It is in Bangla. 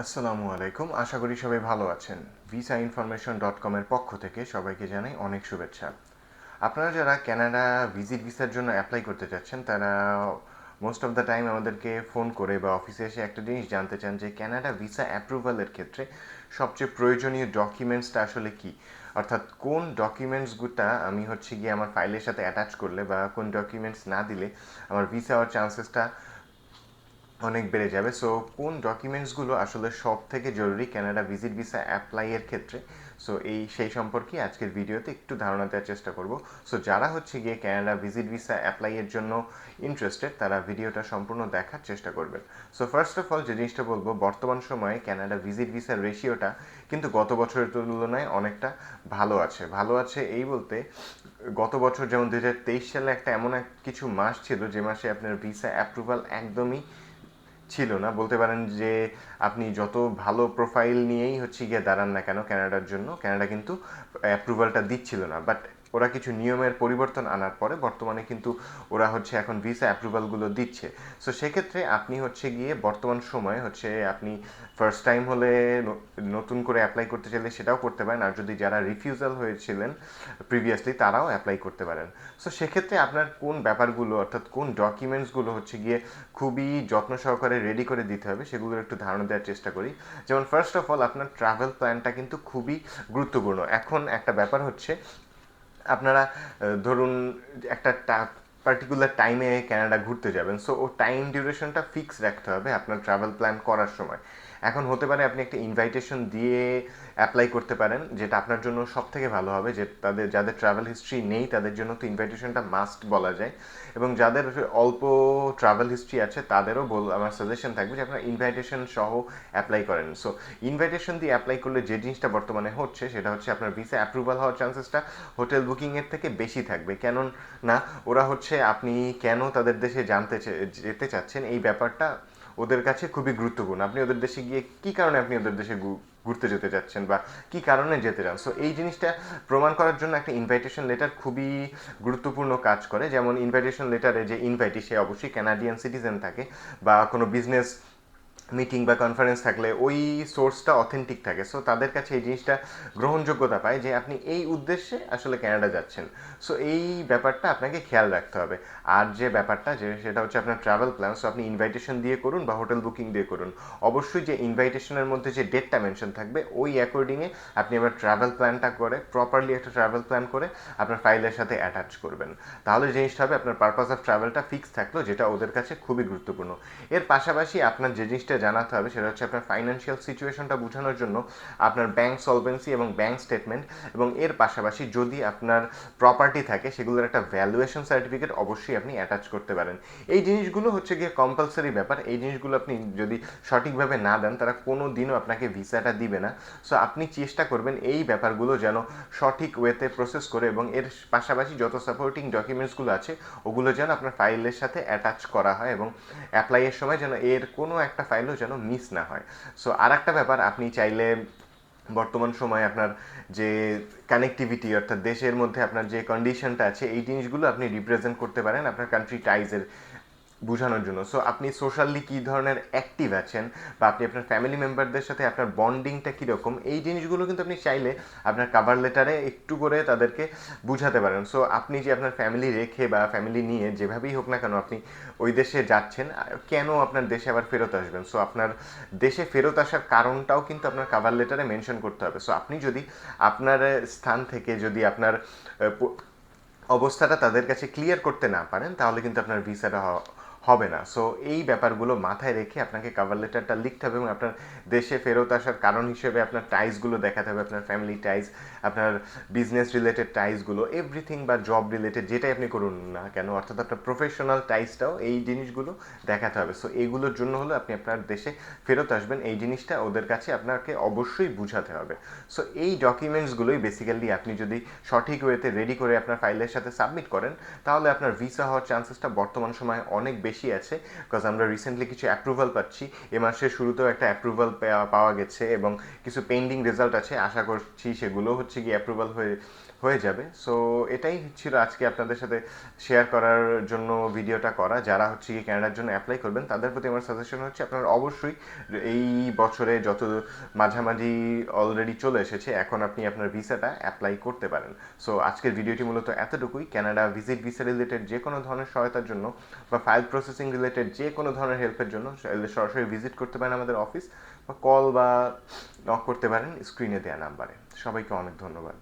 আসসালামু আলাইকুম। আশা করি সবাই ভালো আছেন। ভিসা ইনফরমেশন ডট কমের পক্ষ থেকে সবাইকে জানাই অনেক শুভেচ্ছা। আপনারা যারা কানাডা ভিজিট ভিসার জন্য অ্যাপ্লাই করতে চাচ্ছেন তারা মোস্ট অফ দ্য টাইম আমাদেরকে ফোন করে বা অফিসে এসে একটা জিনিস জানতে চান যে ক্যানাডা ভিসা অ্যাপ্রুভালের ক্ষেত্রে সবচেয়ে প্রয়োজনীয় ডকুমেন্টসটা আসলে কি? অর্থাৎ কোন ডকুমেন্টসগুলো আমি হচ্ছে গিয়ে আমার ফাইলের সাথে অ্যাটাচ করলে বা কোন ডকুমেন্টস না দিলে আমার ভিসা হওয়ার চান্সেসটা অনেক বেড়ে যাবে। সো কোন ডকুমেন্টসগুলো আসলে সব থেকে জরুরি কানাডা ভিজিট ভিসা অ্যাপ্লাইয়ের ক্ষেত্রে। সো এই, সেই সম্পর্কে আজকের ভিডিওতে একটু ধারণা দেওয়ার চেষ্টা করব। সো যারা হচ্ছে গিয়ে কানাডা ভিজিট ভিসা অ্যাপ্লাইয়ের জন্য ইন্টারেস্টেড তারা ভিডিওটা সম্পূর্ণ দেখার চেষ্টা করবেন। সো ফার্স্ট অফ অল যে জিনিসটা বলব, বর্তমান সময়ে কানাডা ভিজিট ভিসার রেশিওটা কিন্তু গত বছরের তুলনায় অনেকটা ভালো আছে। ভালো আছে এই বলতে, গত বছর যেমন দু হাজার তেইশ সালে একটা এমন এক কিছু মাস ছিল, যে মাসে আপনার ভিসা অ্যাপ্রুভাল একদমই ছিল না। বলতে পারেন যে আপনি যত ভালো প্রোফাইল নিয়েই হচ্ছে গিয়ে দাঁড়ান না কেন ক্যানাডার জন্য ক্যানাডা কিন্তু অ্যাপ্রুভালটা দিচ্ছিল না। বাট ওরা কিছু নিয়মের পরিবর্তন আনার পরে বর্তমানে কিন্তু ওরা হচ্ছে এখন ভিসা অ্যাপ্রুভালগুলো দিচ্ছে। সো সেক্ষেত্রে আপনি হচ্ছে গিয়ে বর্তমান সময়ে হচ্ছে আপনি ফার্স্ট টাইম হলে নতুন করে অ্যাপ্লাই করতে চাইলে সেটাও করতে পারেন। আর যদি যারা রিফিউজাল হয়েছিলেন প্রিভিয়াসলি তারাও অ্যাপ্লাই করতে পারেন। সো সেক্ষেত্রে আপনার কোন ব্যাপারগুলো অর্থাৎ কোন ডকুমেন্টসগুলো হচ্ছে গিয়ে খুবই যত্ন সহকারে রেডি করে দিতে হবে, সেগুলোর একটু ধারণা দেওয়ার চেষ্টা করি। যেমন ফার্স্ট অফ অল আপনার ট্রাভেল প্ল্যানটা কিন্তু খুবই গুরুত্বপূর্ণ। এখন একটা ব্যাপার হচ্ছে আপনারা ধরুন একটা পার্টিকুলার টাইমে কানাডা ঘুরতে যাবেন সো ও টাইম ডিউরেশনটা ফিক্স রাখতে হবে আপনার ট্রাভেল প্ল্যান করার সময়। এখন হতে পারে আপনি একটা ইনভাইটেশন দিয়ে অ্যাপ্লাই করতে পারেন, যেটা আপনার জন্য সব থেকে ভালো হবে, যে তাদের, যাদের ট্রাভেল হিস্ট্রি নেই, তাদের জন্য তো ইনভাইটেশনটা মাস্ট বলা যায়। এবং যাদের অল্প ট্রাভেল হিস্ট্রি আছে, তাদেরও বল, আমার সাজেশন থাকবে যে আপনারা ইনভাইটেশন সহ অ্যাপ্লাই করেন। সো ইনভাইটেশন দিয়ে অ্যাপ্লাই করলে যে জিনিসটা বর্তমানে হচ্ছে, সেটা হচ্ছে আপনার ভিসা অ্যাপ্রুভাল হওয়ার চান্সেসটা হোটেল বুকিংয়ের থেকে বেশি থাকবে। কেন না, ওরা হচ্ছে আপনি কেন তাদের দেশে জানতে যেতে চাচ্ছেন, এই ব্যাপারটা ওদের কাছে খুবই গুরুত্বপূর্ণ। আপনি ওদের দেশে গিয়ে কি কারণে আপনি ওদের দেশে ঘুরতে যেতে চাচ্ছেন বা কি কারণে যেতে চান? সো এই জিনিসটা প্রমাণ করার জন্য একটা ইনভাইটেশন লেটার খুবই গুরুত্বপূর্ণ কাজ করে। যেমন ইনভাইটেশন লেটারে যে ইনভাইটি সে অবশ্যই ক্যানাডিয়ান সিটিজেন থাকে বা কোনো বিজনেস মিটিং বা কনফারেন্স থাকলে ওই সোর্সটা অথেন্টিক থাকে। সো তাদের কাছে এই জিনিসটা গ্রহণযোগ্যতা পায় যে আপনি এই উদ্দেশ্যে আসলে কানাডা যাচ্ছেন। সো এই ব্যাপারটা আপনাকে খেয়াল রাখতে হবে। আর যে ব্যাপারটা যে, সেটা হচ্ছে আপনার ট্রাভেল প্ল্যান সো আপনি ইনভাইটেশন দিয়ে করুন বা হোটেল বুকিং দিয়ে করুন। অবশ্যই যে ইনভাইটেশনের মধ্যে যে ডেটটা মেনশন থাকবে, ওই অ্যাকর্ডিংয়ে আপনি আবার ট্রাভেল প্ল্যানটা করে প্রপারলি একটা ট্রাভেল প্ল্যান করে আপনার ফাইলের সাথে অ্যাটাচ করবেন। তাহলে জিনিসটা হবে, আপনার পারপাস অফ ট্রাভেলটা ফিক্স থাকল, যেটা ওদের কাছে খুবই গুরুত্বপূর্ণ। এর পাশাপাশি আপনার যে জিনিসটা জানাতে হবে, সেটা হচ্ছে আপনার ফাইন্যান্সিয়াল সিচুয়েশনটা বোঝানোর জন্য আপনার ব্যাংক সলভেন্সি এবং ব্যাংক স্টেটমেন্ট এবং এর পাশাপাশি যদি আপনার প্রপার্টি থাকে, সেগুলোর একটা ভ্যালুয়েশন সার্টিফিকেট অবশ্যই আপনি অ্যাটাচ করতে পারেন। এই জিনিসগুলো হচ্ছে গিয়ে কম্পালসারি ব্যাপার। এই জিনিসগুলো আপনি যদি সঠিকভাবে না দেন, তারা কোনো দিনও আপনাকে ভিসাটা দিবে না। সো আপনি চেষ্টা করবেন এই ব্যাপারগুলো যেন সঠিক ওয়েতে প্রসেস করে এবং এর পাশাপাশি যত সাপোর্টিং ডকুমেন্টসগুলো আছে, ওগুলো যেন আপনার ফাইলের সাথে অ্যাটাচ করা হয় এবং অ্যাপ্লাইয়ের সময় যেন এর কোনো একটা ফাইলও যেন মিস না হয়। সো আর একটা ব্যাপার, আপনি চাইলে বর্তমান সময়ে আপনার যে কানেক্টিভিটি অর্থাৎ দেশের মধ্যে আপনার যে কন্ডিশনটা আছে, এই জিনিসগুলো আপনি রিপ্রেজেন্ট করতে পারেন। আপনার কান্ট্রি টাইজের বোঝানোর জন্য। সো আপনি সোশ্যালি কী ধরনের অ্যাক্টিভ আছেন বা আপনি আপনার ফ্যামিলি মেম্বারদের সাথে আপনার বন্ডিংটা কীরকম, এই জিনিসগুলো কিন্তু আপনি চাইলে আপনার কাভার লেটারে একটু করে তাদেরকে বুঝাতে পারেন। সো আপনি যে আপনার ফ্যামিলি রেখে বা ফ্যামিলি নিয়ে যেভাবেই হোক না কেন আপনি ওই দেশে যাচ্ছেন, কেন আপনার দেশে আবার ফেরত আসবেন? সো আপনার দেশে ফেরত আসার কারণটাও কিন্তু আপনার কাভার লেটারে মেনশন করতে হবে। সো আপনি যদি আপনার স্থান থেকে যদি আপনার অবস্থাটা তাদের কাছে ক্লিয়ার করতে না পারেন, তাহলে কিন্তু আপনার ভিসাটা হ- হবে না। সো এই ব্যাপারগুলো মাথায় রেখে আপনাকে কাভার লেটারটা লিখতে হবে এবং আপনার দেশে ফেরত আসার কারণ হিসেবে আপনার টাইসগুলো দেখাতে হবে, আপনার ফ্যামিলি টাইস আপনার বিজনেস রিলেটেড টাইসগুলো এভরিথিং বা জব রিলেটেড যেটাই আপনি করুন না কেন, অর্থাৎ আপনার প্রফেশনাল টাইসটাও এই জিনিসগুলো দেখাতে হবে। সো এইগুলোর জন্য হলো আপনি আপনার দেশে ফেরত আসবেন, এই জিনিসটা ওদের কাছে আপনাকে অবশ্যই বুঝাতে হবে। সো এই ডকুমেন্টসগুলোই বেসিক্যালি আপনি যদি সঠিক ওয়েতে রেডি করে আপনার ফাইলের সাথে সাবমিট করেন, তাহলে আপনার ভিসা হওয়ার চান্সেসটা বর্তমান সময়ে অনেক বেশি আছে বিকজ আমরা রিসেন্টলি কিছু অ্যাপ্রুভাল পাচ্ছি। এ মাসের শুরুতেও একটা অ্যাপ্রুভাল পাওয়া গেছে এবং কিছু পেন্ডিং রেজাল্ট আছে। আশা করছি সেগুলো হচ্ছে কি অ্যাপ্রুভাল হয়ে হয়ে যাবে। সো এটাই ছিল আজকে আপনাদের সাথে শেয়ার করার জন্য ভিডিওটা করা। যারা হচ্ছে কি ক্যানাডার জন্য অ্যাপ্লাই করবেন, তাদের প্রতি আমার সাজেশন হচ্ছে আপনারা অবশ্যই এই বছরে যত মাঝামাঝি অলরেডি চলে এসেছে, এখন আপনি আপনার ভিসাটা অ্যাপ্লাই করতে পারেন। সো আজকের ভিডিওটি মূলত এতটুকুই। ক্যানাডা ভিজিট ভিসা রিলেটেড যে কোনো ধরনের সহায়তার জন্য বা ফাইল প্রসেসিং রিলেটেড যে কোনো ধরনের হেল্পের জন্য সরাসরি ভিজিট করতে পারেন আমাদের অফিস বা কল বা নক করতে পারেন স্ক্রিনে দেওয়া নাম্বারে সবাইকে অনেক ধন্যবাদ।